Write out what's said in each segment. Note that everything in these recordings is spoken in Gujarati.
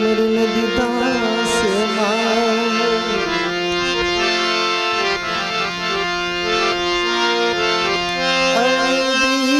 મરી દીધા છે માં અરદી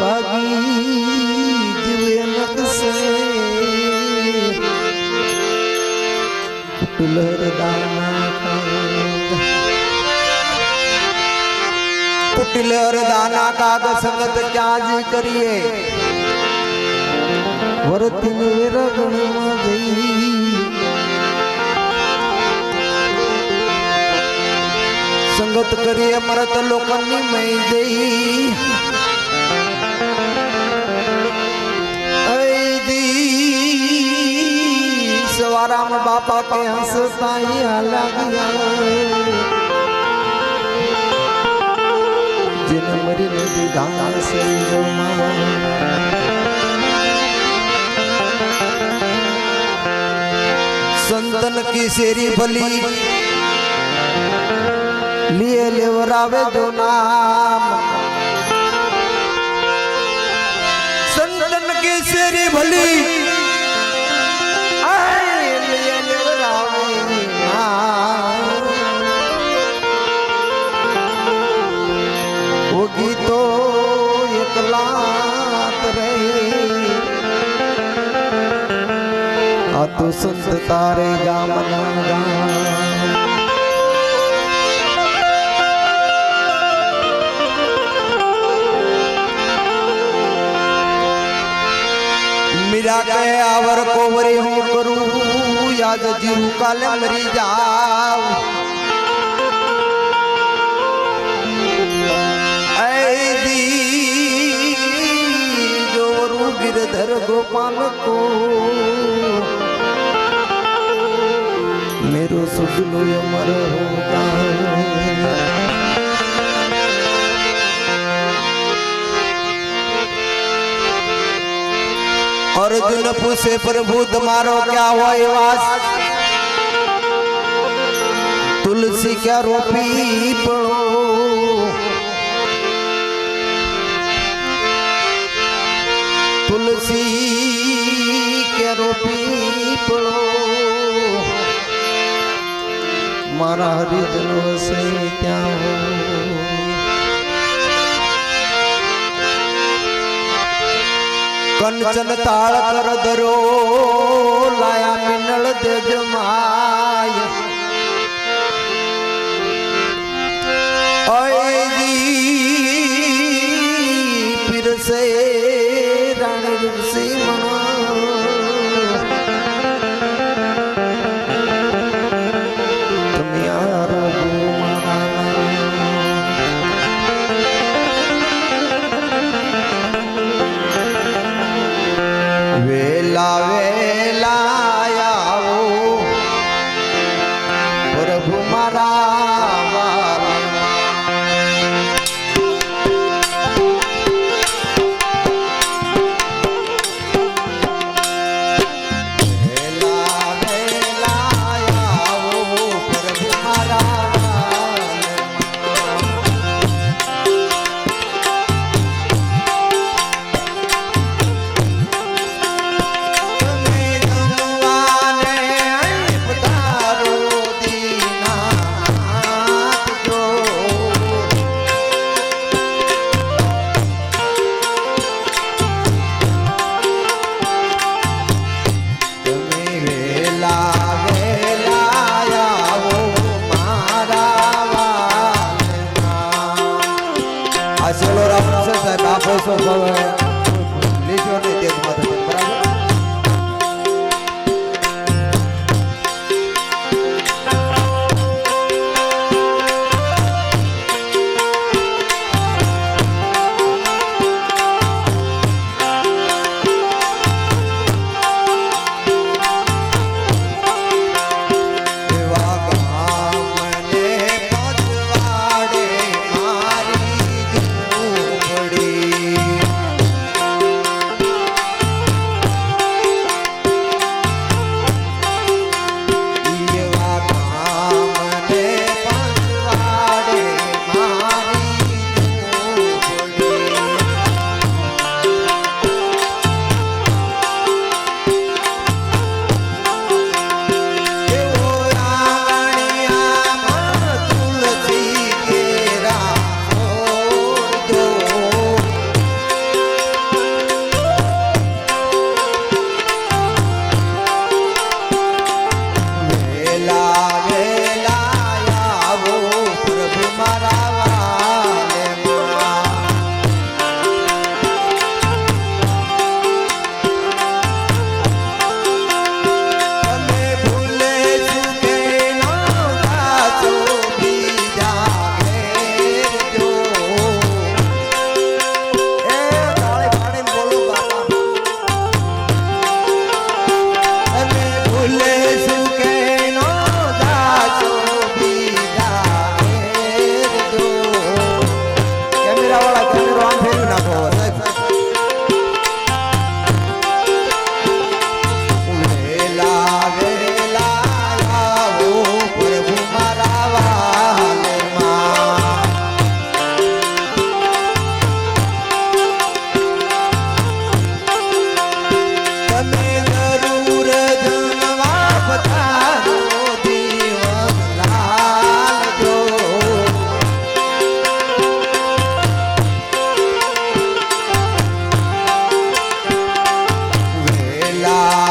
ભાગી જીવે નકશે તુલર દાના કુટિલર દાના કાગ સંગત ક્યાં જ કરીએ વરતી રગણમાં જઈ સંગત કરીએ મરત લોકોની મય જઈ અયદી સવારામાં બાપા કે હસતા હસતા લાગ્યા જેને મરીને દીધા છે સંતન કી की शेरी बली लिए लेवरावे दो नाम। संतन की शेरी बली સંત તારે ગામના ગામ મીરા કે આવર કોવરી હું કરું યાદ જીવ કાલે મરી જાવ જોવરું ગોપાલ તું मेरो सुजलो अमर हो जाए अर्जुन पूछे प्रभु तुम्हारो क्या हुआ वास तुलसी क्या रोपी पड़ो तुलसी क्या रोपी મારા હરિજન વસે ત્યાં કંચન તાળ કર દરો લાયા મિનળ દેજ માય. Love.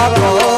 Oh, oh, oh.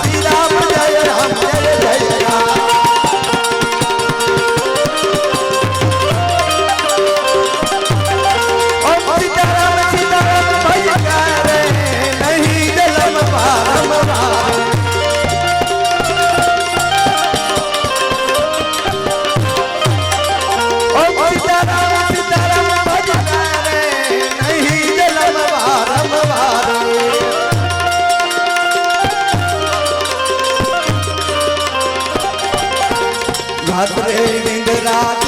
રાત્રે નિંદરા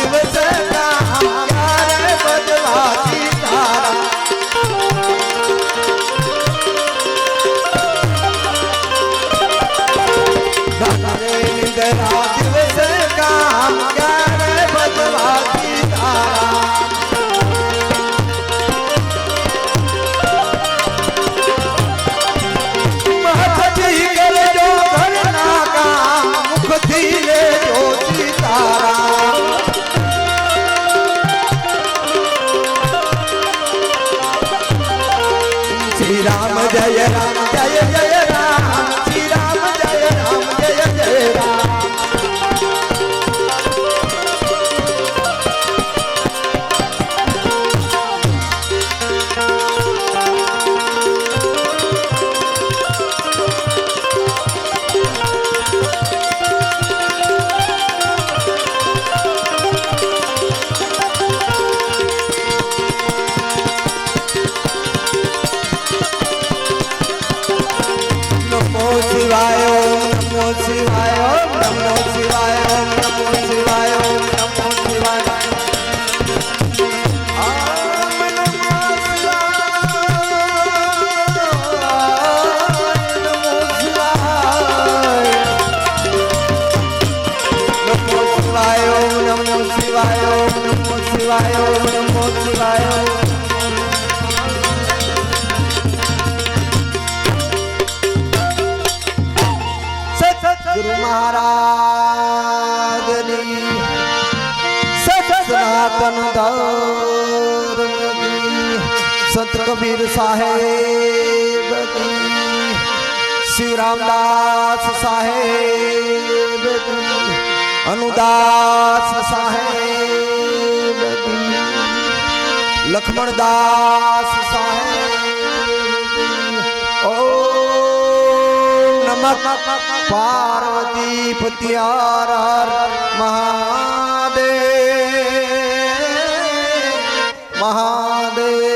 कबीर साहेब शिव रामदास साहेब, अनुदास साहेब लक्ष्मण दास साहेब ओ नमः। पार्वती पतियार महादेव महादेव।